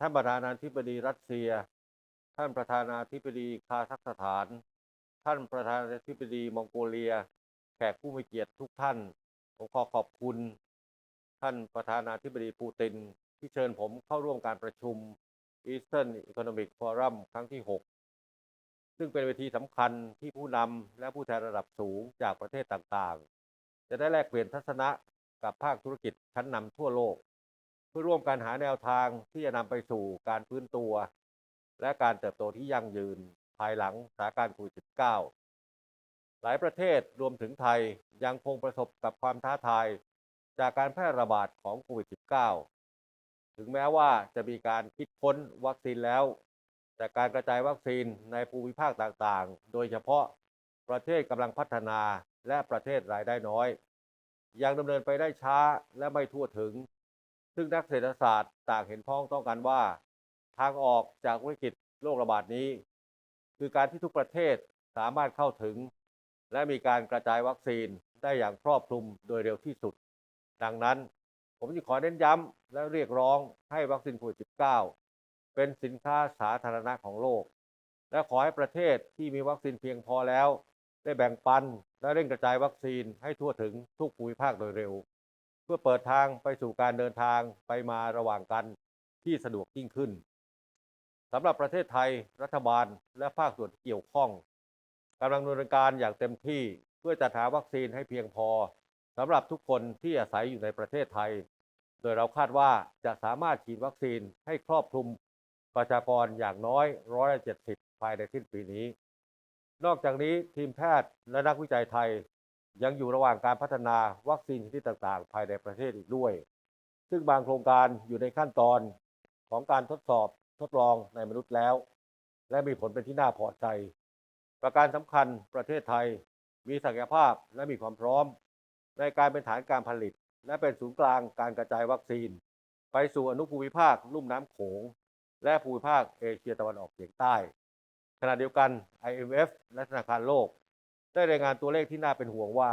ท่านประธานาธิบดีรัสเซีย ท่านประธานาธิบดีคาซัคสถาน ท่านประธานาธิบดีมองโกเลีย แขกผู้มีเกียรติทุกท่าน ผมขอขอบคุณ ท่านประธานาธิบดีปูติน ที่เชิญผมเข้าร่วมการประชุม Eastern Economic Forum ครั้งที่ 6 ซึ่งเป็นเวทีสำคัญที่ผู้นำและผู้แทนระดับสูงจากประเทศต่างๆ จะได้แลกเปลี่ยนทัศนะกับภาคธุรกิจชั้นนำทั่วโลก พื่อร่วมกันหาแนวทางที่จะนำไปสู่การฟื้นตัว และการเติบโตที่ยั่งยืนภายหลังสถานการณ์โควิด -19 หลายประเทศรวมถึงไทยยังคงประสบกับความท้าทายจากการแพร่ระบาดของโควิด -19 ถึงแม้ว่าจะมีการคิดค้นวัคซีนแล้ว แต่การกระจายวัคซีนในภูมิภาคต่างๆ โดยเฉพาะประเทศกำลังพัฒนาและประเทศรายได้น้อย ยังดำเนินไปได้ช้าและไม่ทั่วถึง ซึ่งนักเศรษฐศาสตร์ต่างเห็นพ้องต้องกันว่า ทางออกจากวิกฤตโรคระบาดนี้ คือการที่ทุกประเทศสามารถเข้าถึง และมีการกระจายวัคซีนได้อย่างครอบคลุมโดยเร็วที่สุด ดังนั้น ผมจึงขอเน้นย้ำและเรียกร้องให้วัคซีนโควิด -19 เป็นสินค้าสาธารณะของโลก และขอให้ประเทศที่มีวัคซีนเพียงพอแล้ว ได้แบ่งปันและเร่งกระจายวัคซีนให้ทั่วถึงทุกภูมิภาคโดยเร็ว เพื่อเปิดทางไปสู่การเดินทางไปมาระหว่างกันที่สะดวกยิ่งขึ้นสำหรับประเทศไทยรัฐบาลและภาคส่วนที่เกี่ยวข้องกำลังดำเนินการอย่างเต็มที่เพื่อจัดหาวัคซีนให้เพียงพอสำหรับทุกคนที่อาศัยอยู่ในประเทศไทย โดยเราคาดว่าจะสามารถฉีดวัคซีนให้ครอบคลุมประชากรอย่างน้อยร้อยละเจ็ดสิบภายในสิ้นปีนี้ นอกจากนี้ทีมแพทย์และนักวิจัยไทย ยังอยู่ระหว่างการพัฒนาวัคซีนชนิดต่างๆ ภายในประเทศอีกด้วย ซึ่งบางโครงการอยู่ในขั้นตอนของการทดสอบทดลองในมนุษย์แล้ว และมีผลเป็นที่น่าพอใจ ประการสำคัญประเทศไทย มีศักยภาพและมีความพร้อม ในการเป็นฐานการผลิต และเป็นศูนย์กลางการกระจายวัคซีน ไปสู่อนุภูมิภาคลุ่มน้ำโขง และภูมิภาคเอเชียตะวันออกเฉียงใต้ ขณะเดียวกัน IMF และธนาคารโลก ได้รายงานตัวเลขที่น่าเป็นห่วงว่า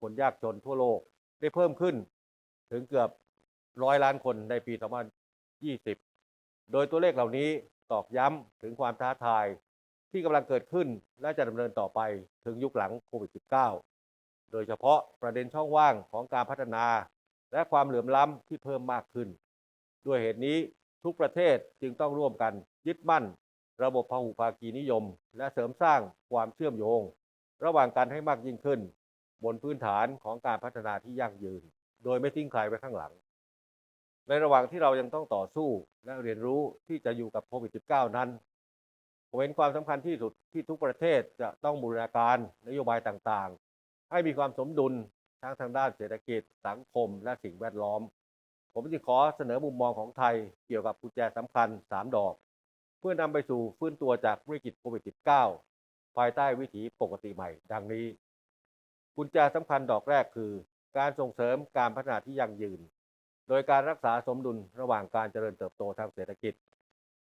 คนยากจนทั่วโลกได้เพิ่มขึ้น ถึงเกือบร้อยล้านคนในปี 2020 โดยตัวเลขเหล่านี้ตอกย้ำถึงความท้าทาย ที่กำลังเกิดขึ้นและจะดำเนินต่อไปถึงยุคหลังโควิด -19 โดยเฉพาะประเด็นช่องว่างของการพัฒนา และความเหลื่อมล้ำที่เพิ่มมากขึ้น ด้วยเหตุนี้ทุกประเทศจึงต้องร่วมกันยึดมั่น ระบบพหุภาคีนิยม และเสริมสร้างความเชื่อมโยง ระหว่างกันให้มากยิ่งขึ้น บนพื้นฐานของการพัฒนาที่ยั่งยืน โดยไม่ทิ้งใครไว้ข้างหลัง ในระหว่างที่เรายังต้องต่อสู้และเรียนรู้ที่จะอยู่กับโควิด -19 นั้นผมเห็นความสำคัญที่สุดที่ทุกประเทศจะต้องบูรณาการนโยบายต่างๆ ให้มีความสมดุลทั้งทางด้านเศรษฐกิจ สังคม และสิ่งแวดล้อม ผมจึงขอเสนอมุมมองของไทยเกี่ยวกับกุญแจสำคัญ 3 ดอก เพื่อนำไปสู่ฟื้นตัวจากวิกฤตโควิด -19 ภายใต้วิถีปกติใหม่ ดังนี้กุญแจสำคัญดอกแรกคือ การส่งเสริมการพัฒนาที่ยั่งยืน โดยการรักษาสมดุลระหว่างการเจริญเติบโตทางเศรษฐกิจ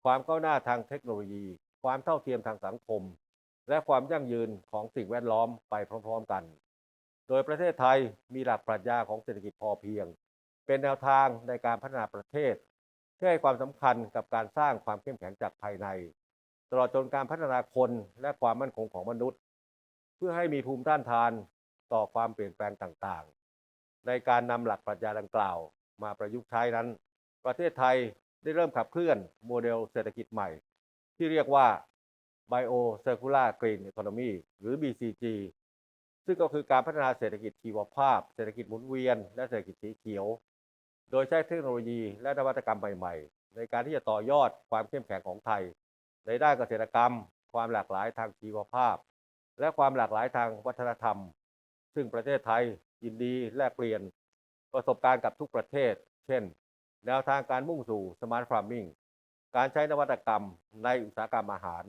ความก้าวหน้าทางเทคโนโลยี ความเท่าเทียมทางสังคม และความยั่งยืนของสิ่งแวดล้อมไปพร้อมๆกัน โดยประเทศไทยมีหลักปรัชญาของเศรษฐกิจพอเพียง เป็นแนวทางในการพัฒนาประเทศที่ให้ความสำคัญกับการสร้างความเข้มแข็งจากภายใน ลอดจนการพัฒนาคนและความมั่นคงของมนุษย์ เพื่อให้มีภูมิต้านทานต่อความเปลี่ยนแปลงต่างๆ ในการนำหลักปรัชญาดังกล่าว มาประยุกต์ใช้นั้น ประเทศไทยได้เริ่มขับเคลื่อนโมเดลเศรษฐกิจใหม่ ที่เรียกว่า Bio Circular Green Economy หรือ BCG ซึ่งก็คือการพัฒนาเศรษฐกิจชีวภาพ เศรษฐกิจหมุนเวียน และเศรษฐกิจสีเขียว โดยใช้เทคโนโลยีและนวัตกรรมใหม่ ๆ ในการที่จะต่อยอดความเข้มแข็งของไทย ในด้านเกษตรกรรม ความหลากหลายทางชีวภาพ และความหลากหลายทางวัฒนธรรม ซึ่งประเทศไทยยินดีแลกเปลี่ยน ประสบการณ์กับทุกประเทศ เช่น แนวทางการมุ่งสู่ Smart Farming การใช้นวัตกรรมในอุตสาหกรรมอาหาร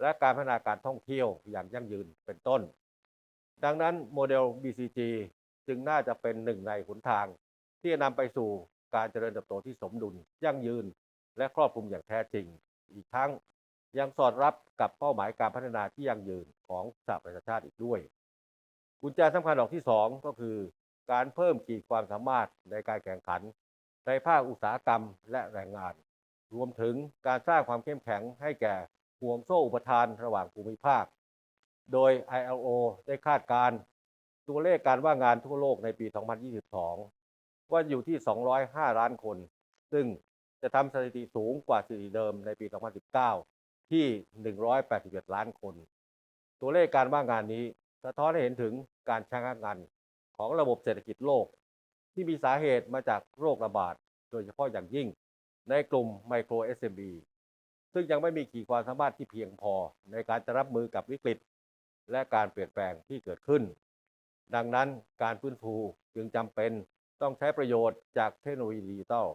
และการพัฒนาการท่องเที่ยวอย่างยั่งยืนเป็นต้น ดังนั้นโมเดล BCG จึงน่าจะเป็นหนึ่งในหนทาง ที่จะนำไปสู่การเจริญเติบโตที่สมดุล ยั่งยืน และครอบคลุมอย่างแท้จริง อีกทั้ง ยังสอดรับกับเป้าหมายการพัฒนาที่ยั่งยืนของสหประชาชาติอีกด้วย กุญแจสำคัญดอกที่ 2 ก็คือ การเพิ่มขีดความสามารถในการแข่งขัน ในภาคอุตสาหกรรมและแรงงาน รวมถึงการสร้างความเข้มแข็งให้แก่ห่วงโซ่อุปทานระหว่างภูมิภาค โดย ILO ได้คาดการณ์ตัวเลขการว่างงานทั่วโลกในปี 2022 ว่าอยู่ที่ 205 ล้านคน ซึ่งจะทำสถิติสูงกว่าสถิติเดิมในปี 2019 ที่ 181 ล้านคน ตัวเลขการว่างงานนี้สะท้อนให้เห็นถึงการชะงักงันของระบบเศรษฐกิจโลก ที่มีสาเหตุมาจากโรคระบาด โดยเฉพาะอย่างยิ่ง ในกลุ่มไมโคร SME ซึ่งยังไม่มีขีดความสามารถที่เพียงพอในการจะรับมือกับวิกฤต และการเปลี่ยนแปลงที่เกิดขึ้น ดังนั้นการฟื้นฟูจึงจำเป็นต้องใช้ประโยชน์จากเทคโนโลยีดิจิทัล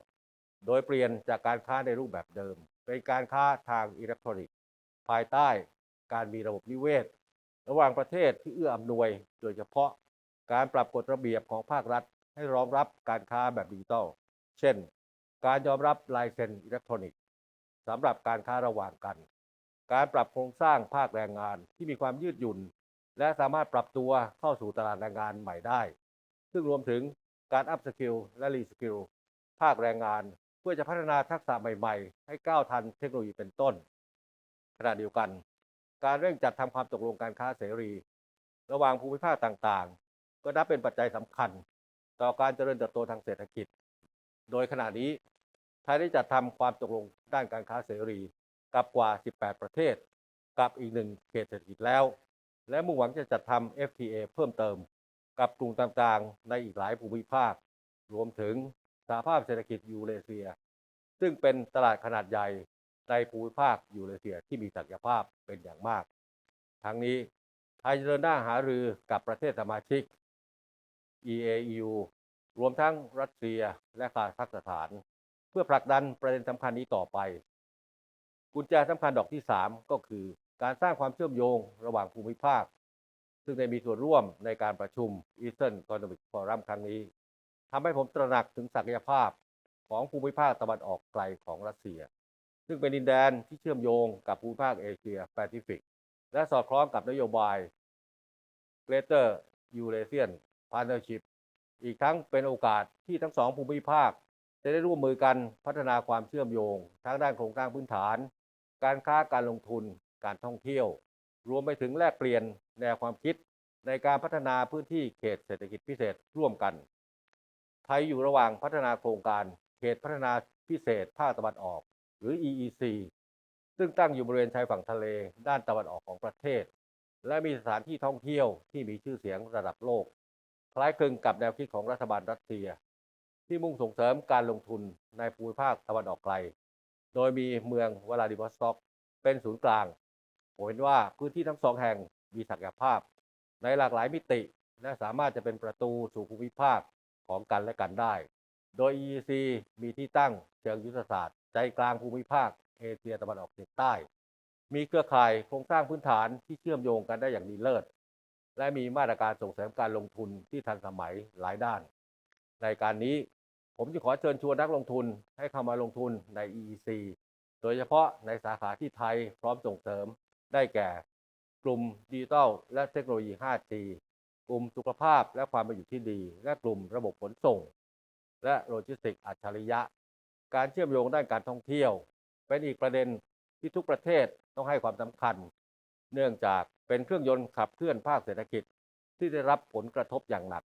โดยเปลี่ยนจากการค้าในรูปแบบเดิม เป็นการค้าทางอิเล็กทรอนิกส์ ภายใต้การมีระบบนิเวศ ระหว่างประเทศที่เอื้ออำนวย โดยเฉพาะการปรับกฎระเบียบของภาครัฐ ให้รองรับการค้าแบบดิจิทัล เช่น การยอมรับลายเซ็นอิเล็กทรอนิกส์สำหรับการค้าระหว่างกัน การปรับโครงสร้างภาคแรงงานที่มีความยืดหยุ่น และสามารถปรับตัวเข้าสู่ตลาดแรงงานใหม่ได้ ซึ่งรวมถึงการอัพสกิลและรีสกิลภาคแรงงาน เพื่อจะพัฒนาทักษะใหม่ ๆ ให้ก้าวทันเทคโนโลยีเป็นต้น ขณะเดียวกัน การเร่งจัดทำความตกลงการค้าเสรี ระหว่างภูมิภาคต่างๆ ก็นับเป็นปัจจัยสำคัญ ต่อการเจริญเติบโตทางเศรษฐกิจ โดยขณะนี้ไทยได้จัดทำความตกลงด้านการค้าเสรีกับกว่า 18 ประเทศ กับอีกหนึ่งเขตเศรษฐกิจแล้ว และมุ่งหวังจะจัดทำ FTA เพิ่มเติม กับกลุ่มต่างๆ ในอีกหลายภูมิภาค รวมถึง สหภาพเศรษฐกิจยูเรเซีย ซึ่งเป็นตลาดขนาดใหญ่ในภูมิภาคยูเรเซียที่มีศักยภาพเป็นอย่างมาก ทั้งนี้ไทยจะเดินหน้าหารือกับประเทศสมาชิก EAU รวมทั้งรัสเซียและคาซัคสถาน เพื่อผลักดันประเด็นสำคัญนี้ต่อไป กุญแจสำคัญดอกที่ 3 ก็คือการสร้างความเชื่อมโยงระหว่างภูมิภาค ซึ่งได้มีส่วนร่วมในการประชุม Eastern Economic Forum ครั้งนี้ ทำให้ผมตระหนักถึงศักยภาพของภูมิภาคตะวันออกไกลของรัสเซีย ซึ่งเป็นดินแดนที่เชื่อมโยงกับภูมิภาคเอเชียแปซิฟิก และสอดคล้องกับนโยบาย Greater Eurasian Partnership อีกทั้งเป็นโอกาสที่ทั้งสองภูมิภาค จะได้ร่วมมือกันพัฒนาความเชื่อมโยงทั้งด้านโครงสร้างพื้นฐาน การค้าการลงทุน การท่องเที่ยว รวมไปถึงแลกเปลี่ยนแนวความคิดในการพัฒนาพื้นที่เขตเศรษฐกิจพิเศษร่วมกัน ไทยอยู่ระหว่างพัฒนาโครงการเขตพัฒนาพิเศษภาคตะวันออก หรือ EEC ซึ่งตั้งอยู่บริเวณชายฝั่งทะเลด้านตะวันออกของประเทศ และมีสถานที่ท่องเที่ยวที่มีชื่อเสียงระดับโลก คล้ายคลึงกับแนวคิดของรัฐบาลรัสเซีย ที่มุ่งส่งเสริมการลงทุนในภูมิภาคตะวันออกไกล โดยมีเมืองวลาดิวอสต็อก เป็นศูนย์กลางผมเห็นว่าพื้นที่ทั้งสองแห่งมีศักยภาพ ในหลากหลายมิติ และสามารถจะเป็นประตูสู่ภูมิภาค ของกันและกันได้ โดย EEC มีที่ตั้งเชิงยุทธศาสตร์ ใจกลางภูมิภาค เอเชียตะวันออกเฉียงใต้ มีเครือข่ายโครงสร้างพื้นฐานที่เชื่อมโยงกันได้อย่างดีเลิศ และมีมาตรการส่งเสริมการลงทุนที่ทันสมัยหลายด้าน ในการนี้ผมจะขอเชิญชวนนักลงทุนให้เข้ามาลงทุนใน EEC โดยเฉพาะในสาขาที่ไทยพร้อมส่งเสริมได้แก่ กลุ่มดิจิทัลและเทคโนโลยี 5G กลุ่มสุขภาพและความเป็นอยู่ที่ดี และกลุ่มระบบขนส่ง และโลจิสติกส์อัจฉริยะ การเชื่อมโยงด้านการท่องเที่ยว เป็นอีกประเด็นที่ทุกประเทศต้องให้ความสำคัญ เนื่องจากเป็นเครื่องยนต์ขับเคลื่อนภาคเศรษฐกิจที่ได้รับผลกระทบอย่างหนัก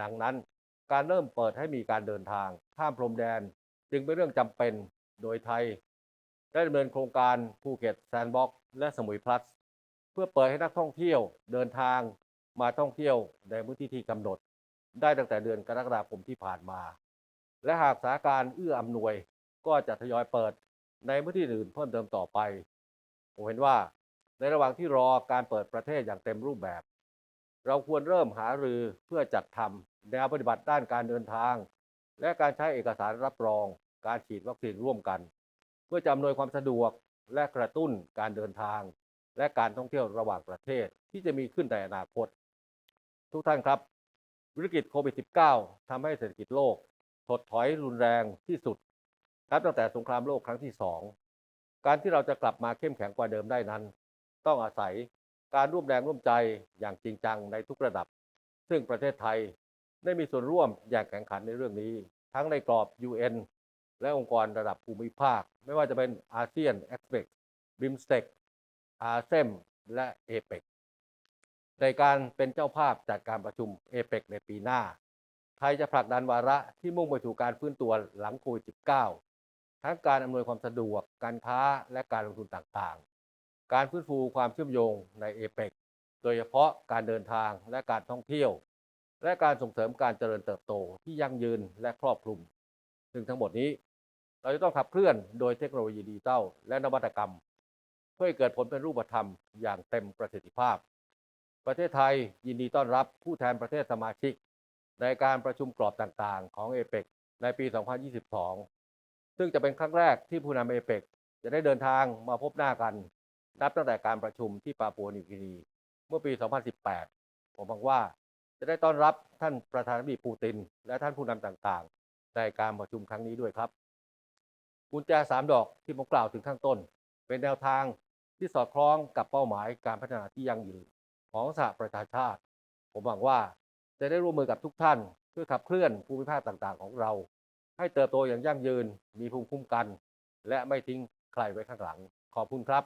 ดังนั้นการเริ่มเปิดให้มีการเดินทางข้ามพรมแดน จึงเป็นเรื่องจำเป็นโดยไทย ได้ดำเนินโครงการภูเก็ตแซนด์บ็อกซ์และสมุยพลัส เพื่อเปิดให้นักท่องเที่ยวเดินทาง มาท่องเที่ยวในพื้นที่ที่กำหนด ได้ตั้งแต่เดือนกรกฎาคมที่ผ่านมา และหากสถานการณ์เอื้ออำนวย ก็จะทยอยเปิดในพื้นที่อื่นเพิ่มเติมต่อไป ผมเห็นว่าในระหว่างที่รอการเปิดประเทศอย่างเต็มรูปแบบ เราควรเริ่มหารือเพื่อจัดทำแนวปฏิบัติด้านการเดินทาง และการใช้เอกสารรับรอง การฉีดวัคซีนร่วมกัน เพื่อจะอำนวยความสะดวกและกระตุ้นการเดินทาง และการท่องเที่ยวระหว่างประเทศที่จะมีขึ้นในอนาคต ทุกท่านครับ วิกฤตโควิด -19 ทำให้เศรษฐกิจโลก ถดถอยรุนแรงที่สุดนับตั้งแต่สงครามโลกครั้งที่สองการที่เราจะกลับมาเข้มแข็งกว่าเดิมได้นั้น ต้องอาศัยการร่วมแรงร่วมใจอย่างจริงจังในทุกระดับ ซึ่งประเทศไทยได้มีส่วนร่วมอย่างแข่งขันในเรื่องนี้ ทั้งในกรอบ UN และองค์กรระดับภูมิภาค ไม่ว่าจะเป็นอาเซียน e x p e c บิมสเต็กอาเซมและเอเปก ในการเป็นเจ้าภาพจัดการประชุมเอเปกในปีหน้า ไทยจะผลักดันวาระที่มุ่งไปสู่การฟื้นตัวหลังโควิด -19 ทั้งการอำนวยความสะดวก การค้าและการลงทุนต่างๆ การฟื้นฟูความเชื่อมโยงในเอเปกโดยเฉพาะการเดินทางและการท่องเที่ยว และการส่งเสริมการเจริญเติบโตที่ยั่งยืนและครอบคลุม ซึ่งทั้งหมดนี้ เราจะต้องขับเคลื่อนโดยเทคโนโลยีดิจิทัลและนวัตกรรม เพื่อให้เกิดผลเป็นรูปธรรมอย่างเต็มประสิทธิภาพ ประเทศไทยยินดีต้อนรับผู้แทนประเทศสมาชิก ในการประชุมกรอบต่างๆ ของเอเปกในปี 2022 ซึ่งจะเป็นครั้งแรกที่ผู้นำเอเปกจะได้เดินทางมาพบหน้ากัน นับตั้งแต่การประชุมที่ปาปัวนิวกินี เมื่อปี 2018 ผมหวังว่าจะได้ต้อนรับท่านประธานาธิบดีปูติน และท่านผู้นำต่างๆ ในการประชุมครั้งนี้ด้วยครับกุญแจสามดอกที่ผมกล่าวถึงข้างต้น เป็นแนวทางที่สอดคล้องกับเป้าหมายการพัฒนาที่ยั่งยืน ของสหประชาชาติ ผมหวังว่าจะได้ร่วมมือกับทุกท่าน เพื่อขับเคลื่อนภูมิภาคต่างๆ ของเรา ให้เติบโตอย่างยั่งยืนมีภูมิคุ้มกัน และไม่ทิ้งใครไว้ข้างหลัง ขอบคุณครับ